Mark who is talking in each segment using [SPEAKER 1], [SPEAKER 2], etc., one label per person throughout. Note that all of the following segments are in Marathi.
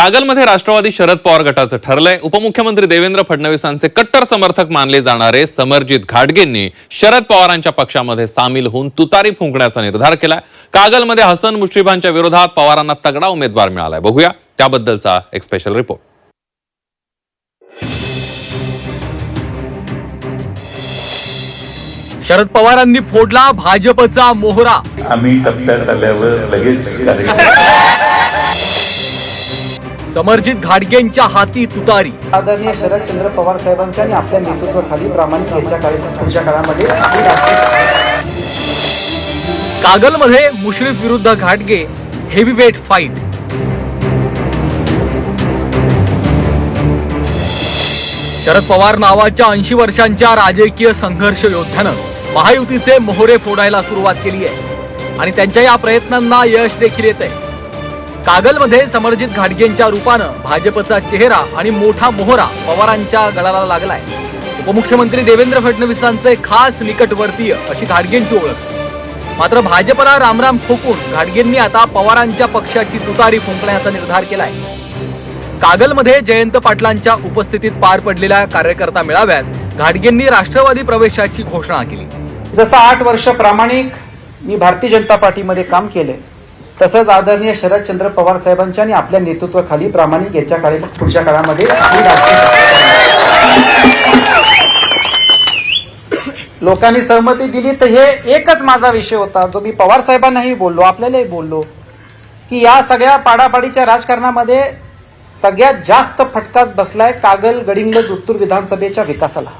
[SPEAKER 1] कागलमध्ये राष्ट्रवादी शरद पवार गटाचं ठरलंय. उपमुख्यमंत्री देवेंद्र फडणवीसांचे कट्टर समर्थक मानले जाणारे समरजित घाटगेंनी शरद पवारांच्या पक्षामध्ये सामील होऊन तुतारी फुंकण्याचा निर्धार केलाय. कागलमध्ये हसन मुश्रीफांच्या विरोधात पवारांना तगडा उमेदवार मिळालाय. बघूया. त्याबद्दलचा एक स्पेशल रिपोर्ट
[SPEAKER 2] शरद पवारांनी फोडला भाजपचा मोहरा.
[SPEAKER 3] आम्ही टप्प्यात आल्यावर लगेच
[SPEAKER 2] समर्जित घाटगेंच्या हाती तुतारी.
[SPEAKER 4] आदरणीय शरदचंद्र पवार साहेबांच्या आणि आपल्या नेतृत्वाखाली प्रामाणिक याच्या काळी पुढच्या काळामध्ये
[SPEAKER 2] कागलमध्ये मुश्रीफ विरुद्ध घाटगे हेवीवेट फाईट शरद पवार नावाच्या ऐंशी वर्षांच्या राजकीय संघर्ष योद्ध्यानं महायुतीचे मोहरे फोडायला सुरुवात केली आहे. आणि त्यांच्या या प्रयत्नांना यश देखील येत आहे कागलमध्ये समरजित घाटगेंच्या रूपानं भाजपचा चेहरा आणि मोठा मोहरा पवारांच्या गळाला लागलाय. उपमुख्यमंत्री देवेंद्र फडणवीसांचे खास निकटवर्तीय अशी घाटगेंची ओळख. मात्र भाजपला रामराम ठोकून घाटगेंनी आता पवारांच्या पक्षाची तुतारी फुंकण्याचा निर्धार केलाय. कागलमध्ये जयंत पाटलांच्या उपस्थितीत पार पडलेल्या कार्यकर्ता मेळाव्यात घाटगेंनी राष्ट्रवादी प्रवेशाची घोषणा केली.
[SPEAKER 4] जसं आठ वर्ष प्रामाणिक मी भारतीय जनता पार्टीमध्ये काम केले तसंच आदरणीय शरदचंद्र पवार साहेबांच्या आणि आपल्या नेतृत्वाखाली प्रामाणिक याच्या काळी पुढच्या काळामध्ये लोकांनी सहमती दिली तर हे एकच माझा विषय होता. जो मी पवार साहेबांनाही बोललो आपल्यालाही बोललो की या सगळ्या पाडापाडीच्या राजकारणामध्ये सगळ्यात जास्त फटकाच बसलाय कागल गडिंगज उत्तूर विधानसभेच्या विकासाला.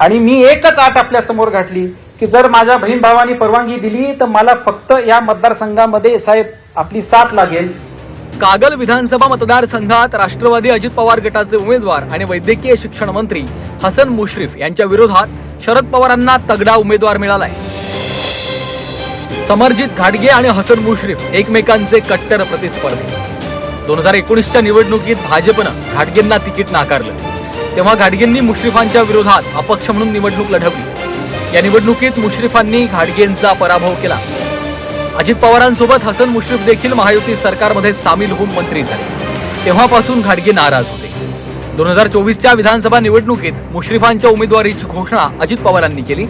[SPEAKER 4] आणि मी एकच आट आपल्यासमोर घातली की जर माझ्या बहीण भावानी परवानगी दिली तर मला फक्त या मतदारसंघामध्ये साहेब आपली साथ लागेल.
[SPEAKER 2] कागल विधानसभा मतदारसंघात राष्ट्रवादी अजित पवार गटाचे उमेदवार आणि वैद्यकीय शिक्षण मंत्री हसन मुश्रीफ यांच्या विरोधात शरद पवारांना तगडा उमेदवार मिळालाय. समरजित घाटगे आणि हसन मुश्रीफ एकमेकांचे कट्टर प्रतिस्पर्धी. दोन हजार एकोणीसच्या निवडणुकीत भाजपनं घाटगेंना तिकीट नाकारलं. तेव्हा घाटगेंनी मुश्रीफांच्या विरोधात अपक्ष म्हणून निवडणूक लढवली. या निवडणुकीत मुश्रीफांनी घाटगेंचा पराभव केला. अजित पवारांसोबत हसन मुश्रीफ देखील महायुती सरकारमध्ये सामील होऊन मंत्री झाले. तेव्हापासून घाटगे नाराज होते. दोन हजार चोवीसच्या विधानसभा निवडणुकीत मुश्रीफांच्या उमेदवारीची घोषणा अजित पवारांनी केली.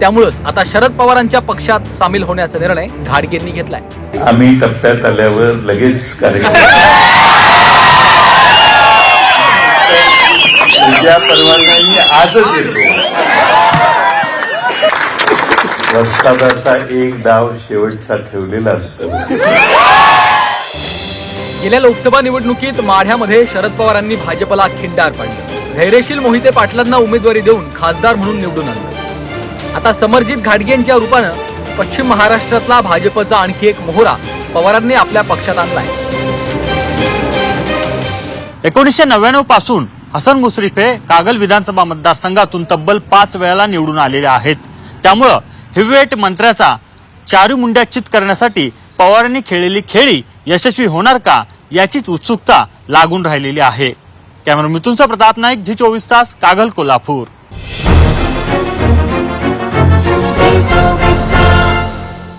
[SPEAKER 2] त्यामुळेच आता शरद पवारांच्या पक्षात सामील होण्याचा निर्णय घाटगेंनी घेतलाय.
[SPEAKER 3] आम्ही टप्प्यात आल्यावर लगेच कार्यक्रम आजच येतो. वस्तादाचा एक डाव शेवटचा ठेवलेला असतो.
[SPEAKER 2] गेल्या लोकसभा निवडणुकीत माढ्यामध्ये शरद पवारांनी भाजपला खिंडार पाडलं. धैर्यशील मोहिते पाटलांना उमेदवारी देऊन खासदार म्हणून निवडून आणलं. आता समरजित घाटगेंच्या रूपानं पश्चिम महाराष्ट्रातला भाजपचा आणखी एक मोहरा पवारांनी आपल्या पक्षात आणलाय
[SPEAKER 5] एकोणीसशे नव्याण्णवपासून हसन मुश्रीफ हे कागल विधानसभा मतदारसंघातून तब्बल पाच वेळाला निवडून आलेले आहेत. त्यामुळं हिवेट मंत्र्याचा चारू मुंड्याचित करण्यासाठी पवारांनी खेळलेली खेळी यशस्वी होणार का याचीच उत्सुकता लागून राहिलेली आहे. कॅमेरा मिथुनचा प्रताप नाईक झी चोवीस तास कागल कोल्हापूर.